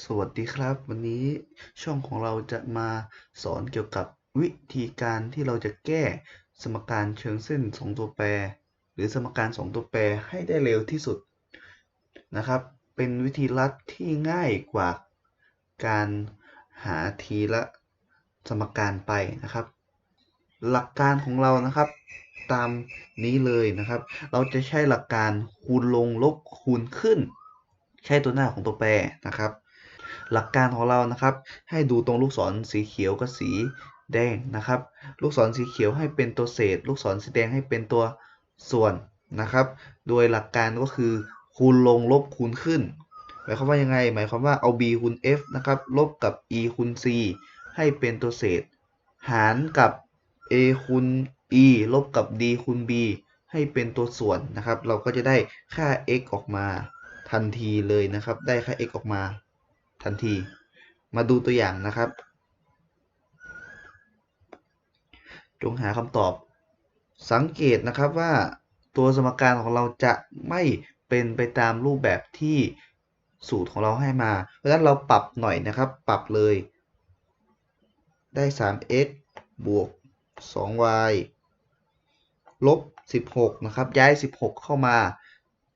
สวัสดีครับ วันนี้ช่องของเราจะมาสอนเกี่ยวกับวิธีการที่เราจะแก้สมการเชิงเส้นสองตัวแปร หรือสมการสองตัวแปรให้ได้เร็วที่สุดนะครับ เป็นวิธีลัดที่ง่ายกว่าการหาทีละสมการไปนะครับ หลักการของเรานะครับตามนี้เลยนะครับ เราจะใช้หลักการคูณลงลบคูณขึ้น ใช้ตัวหน้าของตัวแปรนะครับ หลักการของเรานะครับ ให้ดูตรงลูกศรสีเขียวกับสีแดงนะครับ ลูกศรสีเขียวให้เป็นตัวเศษ ลูกศรสีแดงให้เป็นตัวส่วนนะครับ โดยหลักการก็คือ คูณลงลบคูณขึ้น หมายความว่ายังไง หมายความว่าเอา b คูณ f นะครับ ลบกับ e คูณ c ให้เป็นตัวเศษ หารกับ a คูณ e ลบกับ d คูณ b ให้เป็นตัวส่วนนะครับ เราก็จะได้ค่า x ออกมาทันทีเลยนะครับ ได้ค่า x ออกมา ทันที มาดูตัวอย่างนะครับ จงหาคำตอบ สังเกตนะครับว่าตัวสมการของเราจะไม่เป็นไปตามรูปแบบที่สูตรของเราให้มา เพราะฉะนั้นเราปรับหน่อยนะครับ ปรับเลย ได้ 3x บวก 2y ลบ 16 นะครับ ย้าย 16 เข้ามา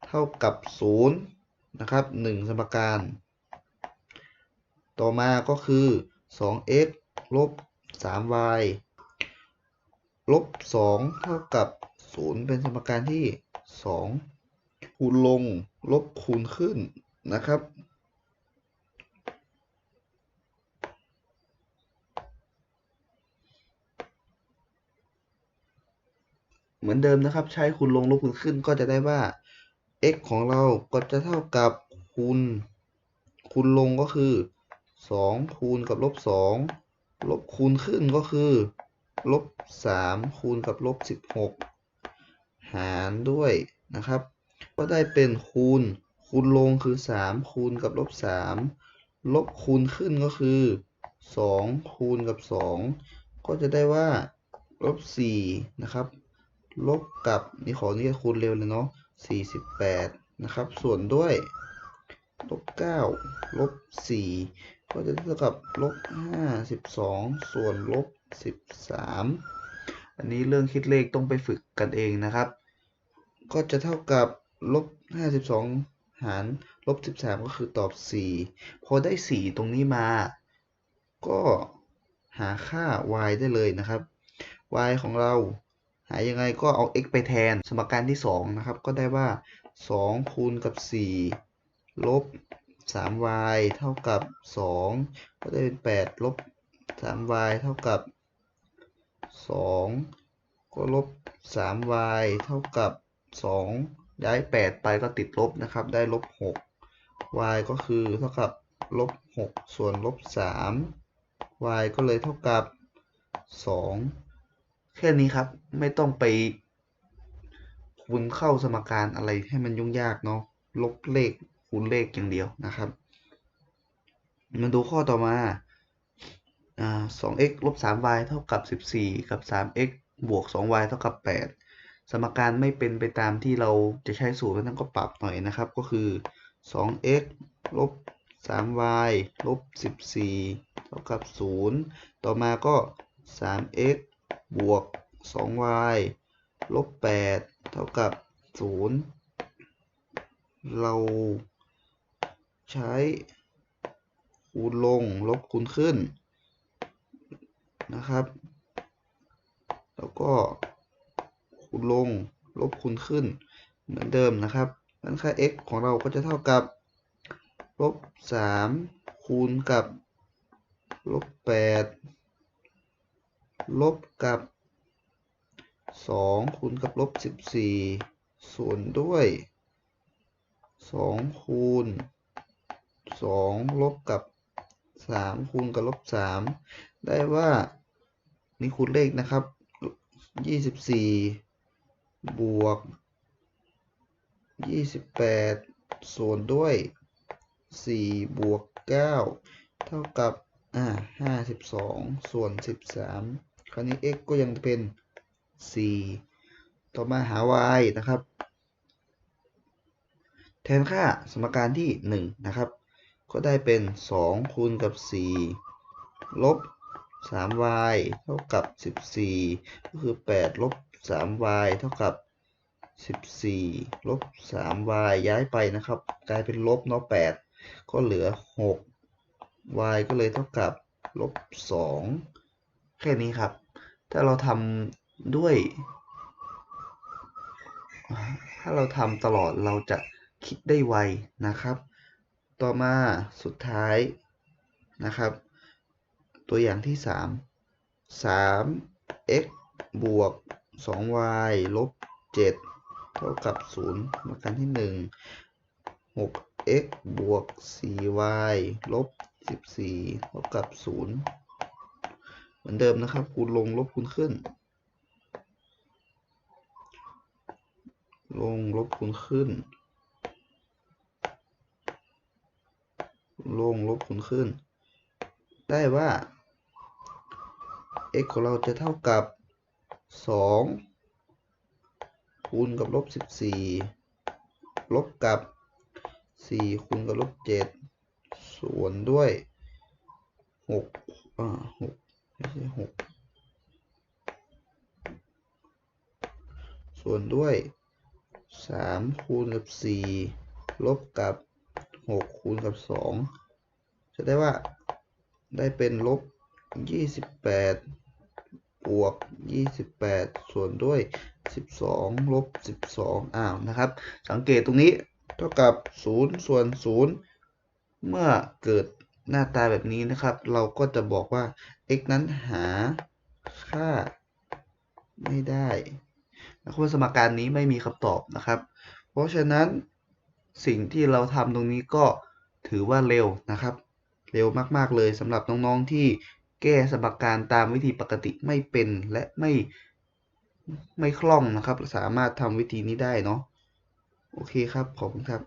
เท่ากับ 0 นะครับ 1 สมการ ต่อมาก็คือ 2x ลบ 3y ลบ 2 เท่ากับ 0 เป็นสมการที่ 2 คูณลง ลบคูณขึ้นนะครับ เหมือนเดิมนะครับ ใช้คูณลงลบคูณขึ้นก็จะได้ว่า x ของเราก็จะเท่ากับคูณคูณลงก็คือ 2คูณกับลบ2ลบคูณขึ้นก็คือลบ3คูณกับลบ16หารด้วยนะครับ ก็ได้เป็นคูณคูณลงคือ3คูณกับลบ3ลบคูณขึ้นก็คือ2คูณกับ2ก็จะได้ว่าลบ4นะครับลบกับนี่ขอนี่คูณเร็วเลยเนาะ48นะครับ ส่วนด้วยลบ9ลบ4 ก็จะเท่ากับลบ52ส่วนลบ13อันนี้เรื่องคิดเลขต้องไปฝึกกันเองนะครับ ก็จะเท่ากับลบ52หารลบ13ก็คือตอบ4พอได้4ตรงนี้มา ก็หาค่า y ได้เลยนะครับ y ของเราหายังไงก็เอา x ไปแทนสมการที่ 2 นะครับ ก็ได้ว่า 2 คูณกับ 4 ลบ 3y เท่ากับ 2 ก็ได้เป็น 8 ลบ 3y เท่ากับ 2 ก็ลบ 3y เท่ากับ 2 ย้าย 8 ไปก็ติดลบนะครับ ได้ลบ 6 y ก็คือเท่ากับลบ 6 ส่วนลบ 3 y ก็เลยเท่ากับ 2 แค่นี้ครับไม่ต้องไปคูณเข้าสมการอะไรให้มันยุ่งยากเนาะลบเลข คูณเลขอย่างเดียวนะครับ มาดูข้อต่อมาอ่า 2x ลบ 3y เท่ากับ14กับ 3x บวก 2y เท่ากับ8สมการไม่เป็นไปตามที่เราจะใช้สูตรนั้นก็ปรับหน่อยนะครับ ก็คือ 2x ลบ 3y ลบ14เท่ากับ0ต่อมาก็ 3x บวก 2y ลบ8เท่ากับ0เรา ใช้คูณลงลบคูณขึ้นนะครับ แล้วก็คูณลงลบคูณขึ้น เหมือนเดิมนะครับนั้นค่า x ของเราก็จะเท่ากับลบ3คูณกับลบ8ลบกับ2คูณกับลบ14ส่วนด้วย2คูณ 2ลบกับ3คูณกับลบ3ได้ว่านี่คูณเลขนะครับ24บวก28ส่วนด้วย4บวก9เท่ากับอ่า52ส่วน13คราวนี้ x ก็ยังเป็น4ต่อมาหา y นะครับ แทนค่าสมการที่1นะครับ ก็ได้เป็น 2 คูณกับ 4 ลบ 3y เท่ากับ 14 ก็คือ 8 ลบ 3y เท่ากับ 14 ลบ 3y ย้ายไปนะครับ กลายเป็นลบเนาะ8ก็เหลือ 6 y ก็เลยเท่ากับ ลบ 2 แค่นี้ครับ ถ้าเราทำด้วย ถ้าเราทำตลอดเราจะคิดได้ไวนะครับ ต่อมาสุดท้ายนะครับ ตัวอย่างที่ 3 3 x บวก 2y ลบ 7 เท่ากับ0มากันที่ 1 6x บวก 4y ลบ 14 เท่ากับ 0 เหมือนเดิมนะครับ คูณลงลบคูณขึ้น ลงลบคูณขึ้น ลงลบคูณขึ้น ได้ว่า x ของเราจะเท่ากับ 2 คูณกับลบ 14 ลบกับ 4 คูณกับลบ 7 ส่วนด้วย 6 อ่า6ไม่ใช่6ส่วนด้วย 3 คูณกับ 4 ลบกับ 6 คูณกับ 2 จะได้ว่าได้เป็นลบ 28 บวก 28 ส่วนด้วย 12 ลบ 12 อ้าวนะครับ สังเกตตรงนี้เท่ากับ 0 ส่วน 0 เมื่อเกิดหน้าตาแบบนี้นะครับ เราก็จะบอกว่า x นั้นหาค่าไม่ได้ครับสมการนี้ไม่มีคำตอบนะครับ เพราะฉะนั้นสิ่งที่เราทำตรงนี้ก็ถือว่าเร็วนะครับ เร็วมากๆเลยสำหรับน้องๆที่แก้สมการตามวิธีปกติไม่เป็นและไม่ไม่คล่องนะครับ สามารถทำวิธีนี้ได้เนาะโอเคครับ ขอบคุณครับ